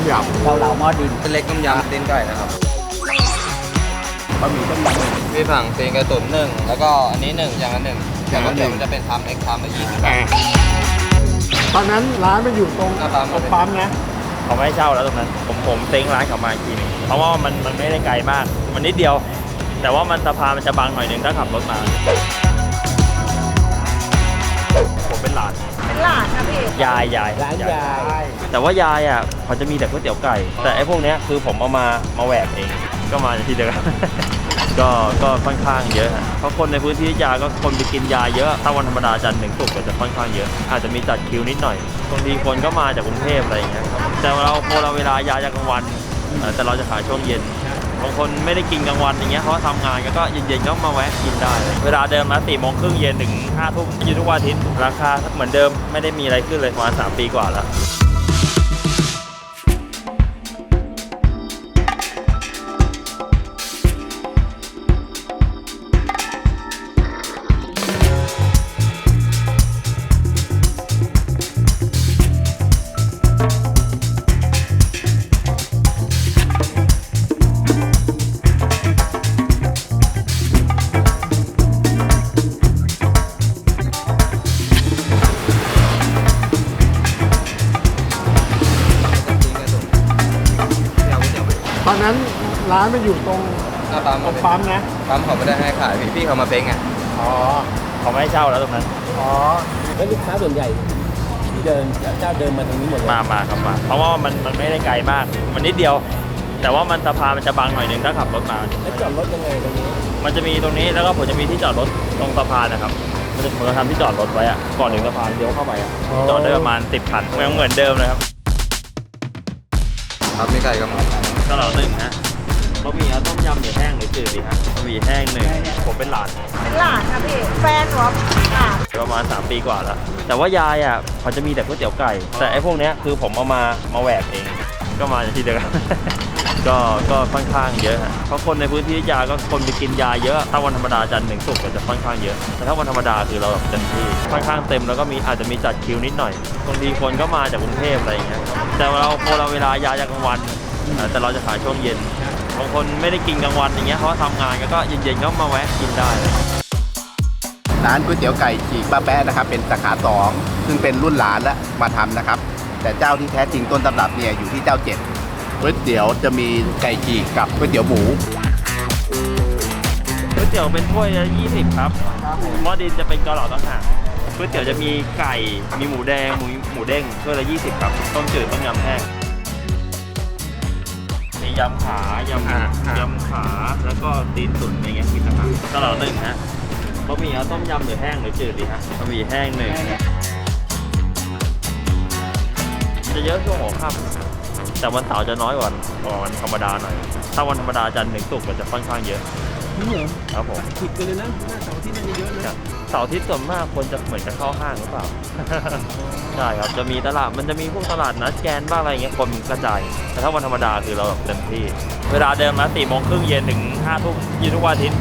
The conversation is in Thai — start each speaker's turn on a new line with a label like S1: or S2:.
S1: มย
S2: เกาเหลาหม้อดิน
S3: เป็นเล็กต้มยำตีนไก่นะครับำ
S1: บะหมี่ต้มยำหนึ่ง
S3: พี่ฝั่งตีนไก่ตุ๋นหนึ่งแล้วก็อันนี้หนึ่งอย่างละหนึ่ง
S1: อ
S3: แต่
S1: ย่าง
S3: ก็
S1: ละหนึ่
S3: เดี๋ยว
S1: ง
S3: มันจะเป็นทำเอ็กทำละยี่สิบ
S1: อ่าตอนนั้นร้านมันอยู่ตรง
S3: หน้าปั๊ม
S1: ตรงปั๊มนะ
S4: เขาไม่ให้เช่าแล้วตรงนั้น ผมผมเซ้งร้านเขามาอีกทีหนึงเพราะว่ามันมันไม่ได้ไกลมาก มันนิดเดียว แต่ว่ามันสะพานมันจะบังหน่อยหนึงถ้าขับรถมา ผมเป็นหลาน
S5: เป็นหลานนะพี่
S4: ยายยาย
S2: ร้านยาย
S4: แต่ว่ายายอะเขาจะมีแต่ก๋วยเตี๋ยวไก่ แต่ไอ้พวกเนี้ยคือผมเอามามาแหวกเอง ก็มาจากที่เดิมก็ก็ค่อนข้างเยอะฮะเพราะคนในพื้นที่ยาก็คนไปกินยาเยอะถ้าวันธรรมดาจันทร์ถึงศุกร์ก็จะค่อนข้างเยอะ อาจจะมีจัดคิวนิดหน่อยบางทีคนก็มาจากกรุงเทพอะไรอย่างเงี้ยครับแต่เราพอเราเวลายาจากกลางวันเอ่อแต่เราจะขายช่วงเย็น บางคนไม่ได้กินกลางวันอย่างเงี้ยเขาทำงานก็เย็นๆก็มาแวะกินได้ เวลาเดิมนะสี่โมงครึ่งเย็นถึงห้าทุ่มอยู่ทุกวันอาทิตย์ราคาเหมือนเดิมไม่ได้มีอะไรขึ้นเลยประมาณสามปีกว่าแล้ว
S3: อ
S1: นนั้นร้านมันอยู่ตรง
S3: หน้าปั๊ม
S1: ตรงปั๊มนะ
S3: ปั๊มเขาไม่ได้ให้ขายพี่พี่เขามาเป้งไง
S1: อ๋อ
S4: เขาไม่ให้เช่าแล้วตรงนั้น
S1: อ๋อ
S2: แล้วลูกค้าส่วนใหญ่ที่เดินเจ้าเดินมาตรงนี้หมดเลย
S4: มามาครับมาเพราะว่ามันมันไม่ได้ไกลมาก มันนิดเดียว แต่ว่ามันสะพานมันจะบังหน่อยหนึงถ้าขับรถมา
S2: แล้วจอดรถยังไงตรงนี้
S4: มันจะมีตรงนี้แล้วก็ผมจะมีที่จอดรถตรงสะพานนะครับมันจะผมจะทำที่จอดรถไว้อะก่อนถึงสะพานเลี้ยวเข้าไปอะจอดได้ประมาณ10คันยังเหมือนเดิมเลยครับ
S3: ครับมีไก่กับหมู
S4: ก็เราหนึ่งนะบะหมี่เอาต้มยำหรือแห้งหรือจืดดีฮะบะหมี่แห้งหนึ่งผมเป็นหลาน
S5: เป็นหลานนะพี่ แฟนหนูอะหลาน
S4: ประมาณ 3 ปีกว่าแล้ว แต่ว่ายายอะเขาจะมีแต่ก๋วยเตี๋ยวไก่ แต่ไอ้พวกเนี้ยคือผมเอามามาแหวกเอง ก็มาจากที่เดิมก็ ก็ก็ค่อนข้างเยอะฮะเพราะคนในพื้นที่ยาก็คนไปกินยาเยอะถ้าวันธรรมดาจันทร์ถึงศุกร์ก็จะค่อนข้างเยอะ แต่ถ้าวันธรรมดาคือเราแบบเต็มที่ค่อนข้างเต็มแล้วก็มีอาจจะมีจัดคิวนิดหน่อยบางทีคนก็มาจากกรุงเทพอะไรอย่างเงี้ยแต่เราพอเราเวลายาจากกลางวันแต่เราจะขายช่วงเย็นบางคนไม่ได้กินกลางวันอย่างเงี้ยเขาทำงานก็เย็นๆก็มาแวะกินได้
S6: ร้านก๋วยเตี๋ยวไก่ฉีกป้าแป๊ะนะครับ เป็นสาขาสองซึ่งเป็นรุ่นหลานและมาทำนะครับ แต่เจ้าที่แท้จริงต้นตำรับเนี่ยอยู่ที่เจ้าเจ็ด ก๋วยเตี๋ยวจะมีไก่ฉีกกับก๋วยเตี๋ยวหมู
S4: ก๋วยเตี๋ยวเป็นถ้วยละ20 ครับหม้อดินจะเป็นเกาเหลาต่างหากก๋วยเตี๋ยวจะมีไก่ มีหมูแดง หมูหมูเด้งถ้วยละ20 ครับ ต้มจืดต้มยำแห้ง มียำขายำ
S1: อ่าอ่ายำ
S4: ขา แล้วก็ตีนตุ๋นอะไรเงี้ยมีต่างหากเกาเหลาหนึ่งฮะบะหมี่เอาต้มยำหรือแห้งหรือจืดดีฮะบะหมี่แห้งหนึ่ง จะเยอะช่วงหัวค่ำแต่วันเสาร์จะน้อยกว่าวันธรรมดาหน่อย ถ้าวันธรรมดาจันทร์ถึงศุกร์ก็จะค่อนข้างเยอะ
S2: นี่เหรอ
S4: ครับผม
S2: ผิดกันเลยนะหน้าเสาร์ที่นั่นเยอะนะ
S4: เสาร์อาทิตย์ส่วนมากคนจะเหมือนจะเข้าห้างหรือเปล่า ใช่ครับ จะมีตลาด มันจะมีพวกตลาดนัดแกนบ้างอะไรอย่างเงี้ย คนกระจาย แต่ถ้าวันธรรมดาคือเราแบบเต็มที่ เวลาเดิมนะสี่โมงครึ่งเย็นถึงห้าทุ่มอยู่ทุกวันอาทิตย์